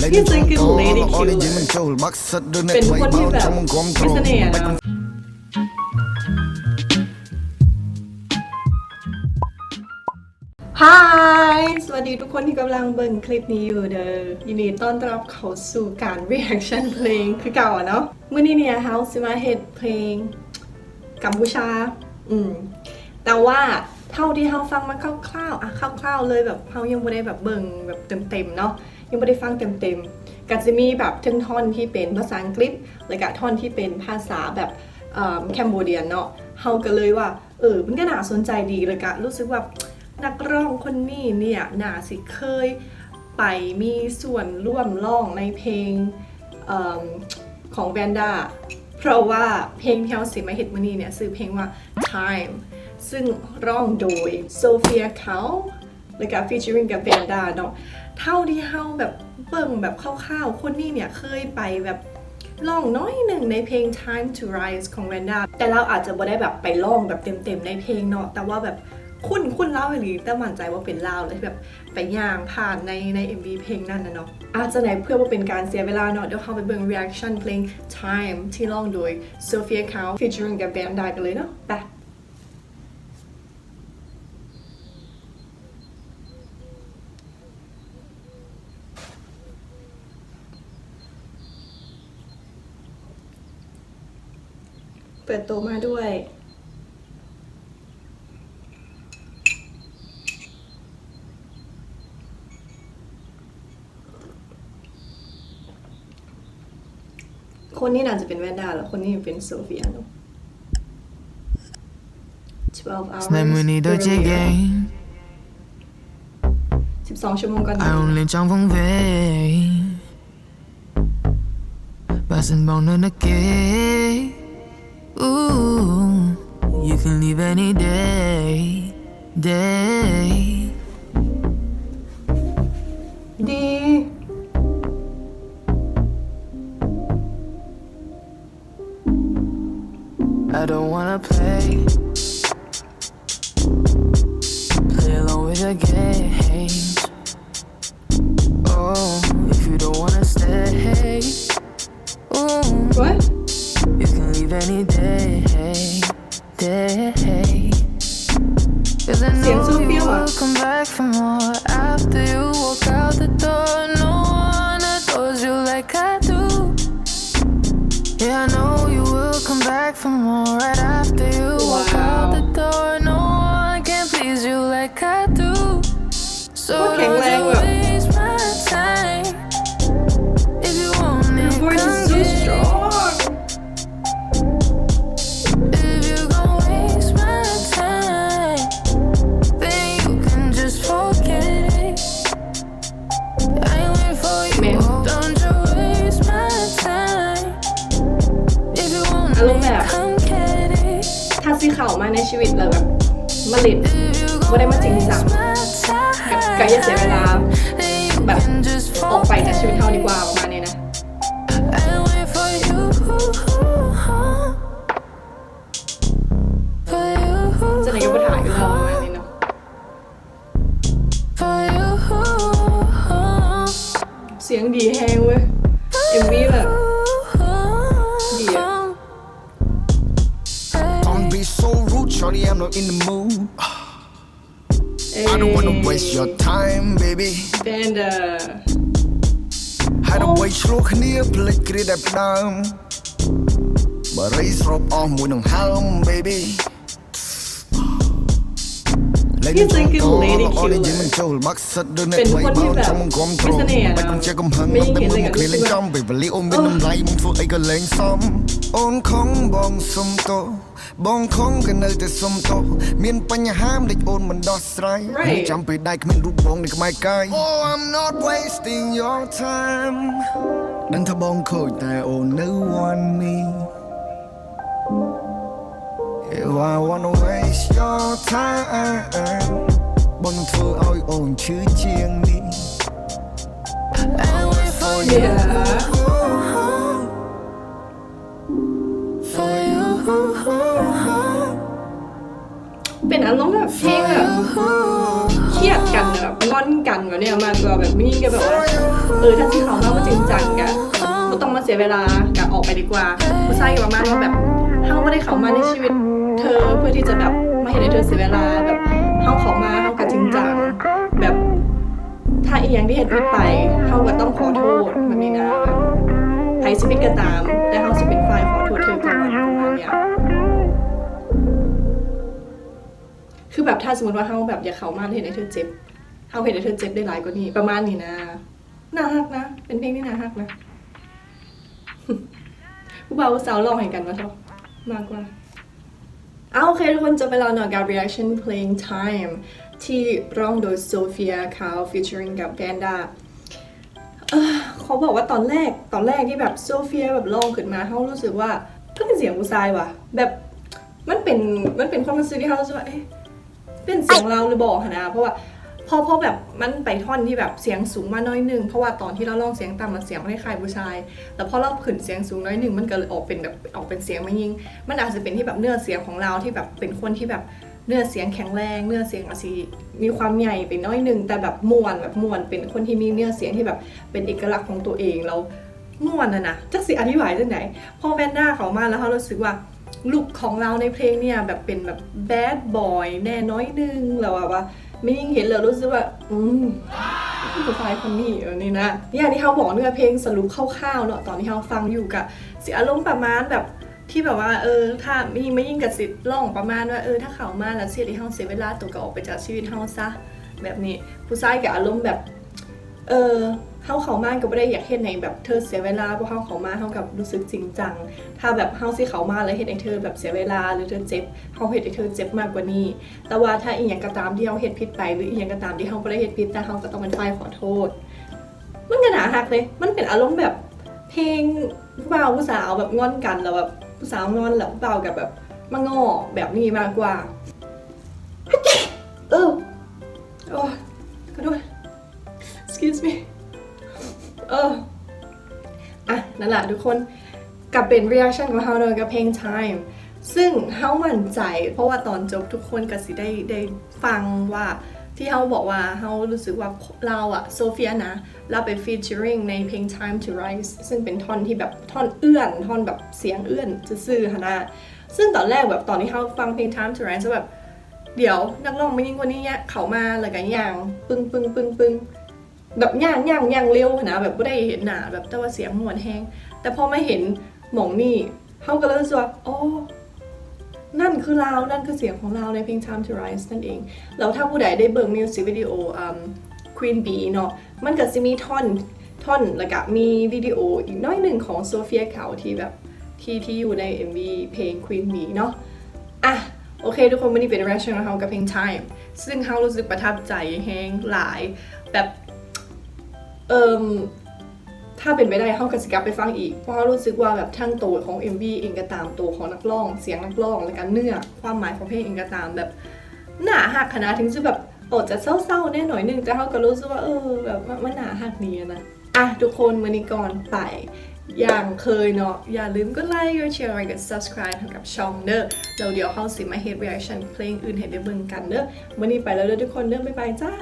พี่ซื้อกินเลดี้คิวเป็นคนที่แบบมีเสน่ห์นะฮายสวัสดีทุกคนที่กำลังเบิ่งคลิปนี้อยู่เด้อยินดีต้อนรับเข้าสู่การ reaction เพลงคือเก่าเนาะเมื่อนี้เนี่ยเฮาสิมาเหตุเพลงกัมพูชา อืม แต่ว่าเท่าที่เฮาฟังมาคร่าวๆอะคร่าวๆเลยแบบเฮายังไม่ได้แบบเบิ่งแบบเต็มๆเนาะ ยังไม่ได้ฟังเต็มๆก็จะมีแบบทึงท่อนที่เป็นภาษาอังกฤษ แล้วก็ท่อนที่เป็นภาษาแบบแคมโบเดียนเนาะเฮาก็เลยว่า เออ มันก็น่าสนใจดีเลยก็รู้สึกว่านักร้องคนนี้เนี่ยน่าสิเคยไปมีส่วนร่วมร้องในเพลงอของแวนด้า เพราะว่าเพลงที่เราสิมาเห็ดมือนี้เนี่ยชื่อเพลงว่า Time ซึ่งร้องโดยโซเฟียเขาแล้วก็ featuring กับแวนด้าเนาะ เท่าที่เฮาแบบเบิ่งแบบคร่าวๆ คนนี้เนี่ยเคยไปแบบร้องน้อยหนึ่งในเพลง Time to Rise ของแวนด้าแต่เราอาจจะบ่ได้แบบไปร้องแบบเต็มๆ ในเพลงเนาะแต่ว่าแบบคุณคุณเล่าหรือแต่มั่นใจว่าเป็นเล่าเลยแบบไปย่างผ่านในใน MV เพลงนั่นนะเนาะอาจจะไหนเพื่อว่าเป็นการเสียเวลาเนาะเดี๋ยวเข้าไปเบิ่ง reaction เพลง Time ที่ร้องโดย Sophia Cow featuring กับแบนด้กันเลยเนาะไป เปิดตัวมาด้วย คนนี้น่าจะเป็นแวนด้าแล้วคนนี้เป็นโซเฟียโน12 hours ในบสองชั่วโมงก่อนนอน Passing on in a gate Ooh, You can leave any day Day. ดี I don't wanna play. Play along with the games. Oh, if you don't wanna stay. Ooh, what Any day, hey day. Cause I know you will come back for more after you walk ออกมาในชีวิตเราแบบมาเลิดว่าได้มาจริงจัง waste my ก็อย่าเสียเวลาแบบออกไปจากชีวิตเท่าดีกว่าประมาณนี้นะ Shorty, I'm not in the mood. Hey. I don't wanna waste your time, baby. Panda. ហើយដើម្បីឆ្លោះគ្នាផ្លេចគ្រាដែលផ្ដើមបរិយស្របអស់មួយនឹងហើម baby He's like a lady អូននិយាយ killer មិនចូលបាក់សិតដូចអ្នក เป็น ថ្មី คนที่ បោក แบบ ចង់មកគ្រប់គ្រ มี ង เสน่ห์อะ បាច់កំជាកំហឹង ไม่ តែ เห็น មើ เลย ល อะ មកគ្នាលេង รู้สึก ចំពេលវេលាអូនមានតម្លៃមកធ្វើអីក៏លែងសមអូនខំបងសុំទោសបងខំក៏នៅតែសុំទោសមានបញ្ហាមិនដេចអូនមិនដោះស្រាយ Right. ចាំពេលដៃគ្មានរូបបងនៃក្បែរកាយ Oh I'm not wasting your time ដឹងថាបងខូចតែអូននៅ want me If I wanna waste your time บนเธอเอาโอนชื่อเจียงนี้ I wait for you For you เป็นอารมณ์แบบเพลงแบบเครียดกันแบบงอนกันแบเนี่ยมาตัวแบบมีกันแบบว่าเออถ้าที่เขาเล่ามาจริงจังกันก็ต้องมาเสียเวลากับออกไปดีกว่าผู้ชายประมาณว่าแบบเขาไม่ได้เขามาในชีวิต เธอเพื่อที่จะแบบไม่ให้เธอเสียเวลาแบบเขาขามาเขากะจริงจังแบบถ้าอีกอย่างที่เห็นผิดไปเขาก็ต้องขอโทษแบบนี้นะแบบใครชีวิตก็ตาม แต่เขาจะเป็นฝ่ายขอโทษเธอก่อนประมาณเนี้ยคือแบบถ้าสมมติว่าเขาแบบอย่าเขามาเห็นให้เธอเจ็บเขาเห็นให้เธอเจ็บได้หลายกว่านี้ประมาณนี้นะน่าฮักนะ เป็นเพลงที่น่าฮักนะผู้บ่าวผู้สาวลองเห็นกันมาชอบมากกว่า เอาโอเคทุกคนจะไปรอหน่อยกับ reaction เพลง time ที่ร้องโดยโซเฟียคาว featuring กับแวนด้าเขาบอกว่าตอนแรกตอนแรกที่แบบโซเฟียแบบร้องขึ้นมาเขารู้สึกว่าก็เป็นเสียงผู้ชายว่ะ แบบมันเป็นมันเป็นความรู้สึกที่เขารู้สึกว่าเอ๊ะเป็นเสียงเราหรือบอกนะเพราะว่า พอพอแบบมันไปท่อนที่แบบเสียงสูงมาน้อยหนึงเพราะว่าตอนที่เราร้องเสียงต่ำมันเสียงไม่คล้ายผู้ชายแต่พอเราขึ้นเสียงสูงน้อยหนึ่งมันก็เลยออกเป็นแบบออกเป็นเสียงไม่ยิง มันอาจจะเป็นที่แบบเนื้อเสียงของเราที่แบบเป็นคนที่แบบเนื้อเสียงแข็งแรง เนื้อเสียงอาจจะมีความใหญ่ไปน้อยหนึ่งแต่แบบมวนแบบมวนเป็นคนที่มีเนื้อเสียงที่แบบเป็นเอกลักษณ์ของตัวเองแล้วมวนนะนะจักสิอธิบายจังไหนพอแวนด้าเขามาแล้วเขารู้สึกว่าลุคของเราในเพลงเนี่ยแบบเป็นแบบแบดบอยแน่น้อยหนึงแล้วแบบว่า ไม่ยิ่งเห็นเลยรู้สึกว่า อืมผู้ชายคนนี้เออนี่นะเนี่ยที่เขาบอกเนื้อเพลงสรุปคร่าวๆเนาะตอนที่เขาฟังอยู่กับเสียอารมณ์ประมาณแบบที่แบบว่าเออถ้ามีไม่ยิ่งกับสิทธิ์ร้องประมาณว่าเออถ้าเขามาแล้วเสียที่เขาเสียเวลาตัวก็ออกไปจากชีวิตเขาซะแบบนี้ผู้ชายกับอารมณ์แบบ เออ เขาเขามาก็ไม่ได้อยากเห็นในแบบเธอเสียเวลาเพราะเขาเขามาเขากับรู้สึกจริงจัง ถ้าแบบเขาสิเขามาแล้วเห็นไอ้เธอแบบเสียเวลาหรือเธอเจ็บเขาเห็นไอ้เธอเจ็บมากกว่านี้ แต่ว่าถ้าอีกอย่างก็ตามที่เขาเห็นผิดไป หรืออีกอย่างก็ตามที่เขาไม่ได้เห็นผิดแต่เขาก็ต้องเป็นฝ่ายขอโทษ มันก็หนาหักเลย มันเป็นอารมณ์แบบเพลงผู้บ่าวผู้สาวแบบงอนกันแล้วแบบผู้สาวงอนแล้วผู้บ่าวกับแบบมางอแบบนี้มากกว่า นั่นแหละทุกคนกับเป็น reaction ของเขาเนอะกับเพลง time ซึ่งเฮามั่นใจ เพราะว่าตอนจบทุกคนก็สิได้ได้ฟังว่าที่เฮาบอกว่าเฮารู้สึกว่าเราอะโซเฟียนะเราไป featuring ในเพลง time to rise ซึ่งเป็นท่อนที่แบบท่อนเอื้อน ท่อนแบบเสียงเอื้อนซื่อๆฮะนะซึ่งตอนแรกแบบตอนที่เฮาฟังเพลง time to rise แบบเดี๋ยวนักร้องไม่ยิ่งกว่านี้เนี่ยเขามาแล้วกันย่างปึ้งปึ้งปึ้งปึ้ง แบบย่างย่างย่างเร็วนะแบบไม่ได้เห็นหนาแบบแต่ว่าเสียงมวนแห้งแต่พอมาเห็นหมองนี่เขาก็เลยรู้สึกว่าอ๋อนั่นคือเรานั่นคือเสียงของเราในเพลง Time to Rise นั่นเอง แล้วถ้าผู้ใดได้เบิ่งมิวสิกวิดีโออืม Queen Bee เนาะมันก็จะมีท่อนท่อนแล้วก็มีวิดีโออีกน้อยหนึ่งของโซเฟียเขาที่แบบที่ที่อยู่ใน MV เพลง Queen Bee เนาะอะโอเค ทุกคนวันนี้เป็น reaction ของเรากับเพลง Time ซึ่งเขารู้สึกประทับใจแฮงหลายแบบ เอิมถ้าเป็นไปได้เข้ากับสกับไปฟังอีก เพราะรู้สึกว่าแบบทั้งตัวของ MV เองก็ตามตัวของนักร้อง เสียงนักร้องและการเนื้อความหมายของเพลงเองก็ตามแบบหนาหักขนาดถึงจะแบบอดจะเศร้าๆแน่หน่อยหนึงแต่เขาก็รู้สึกว่าเออแบบมันหนาหักนี้นะอะทุกคนวันนี้ก่อนไปอย่างเคยเนาะอย่าลืมกดไลค์กดแชร์กด subscribe ให้กับช่องเด้อแล้วเดี๋ยวเข้าสิมาเฮ็ด reaction เพลงอื่นให้ได้เบิ่งกันเด้อวันนี้ไปแล้วเด้อทุกคนเด้อบ๊ายบายจ้า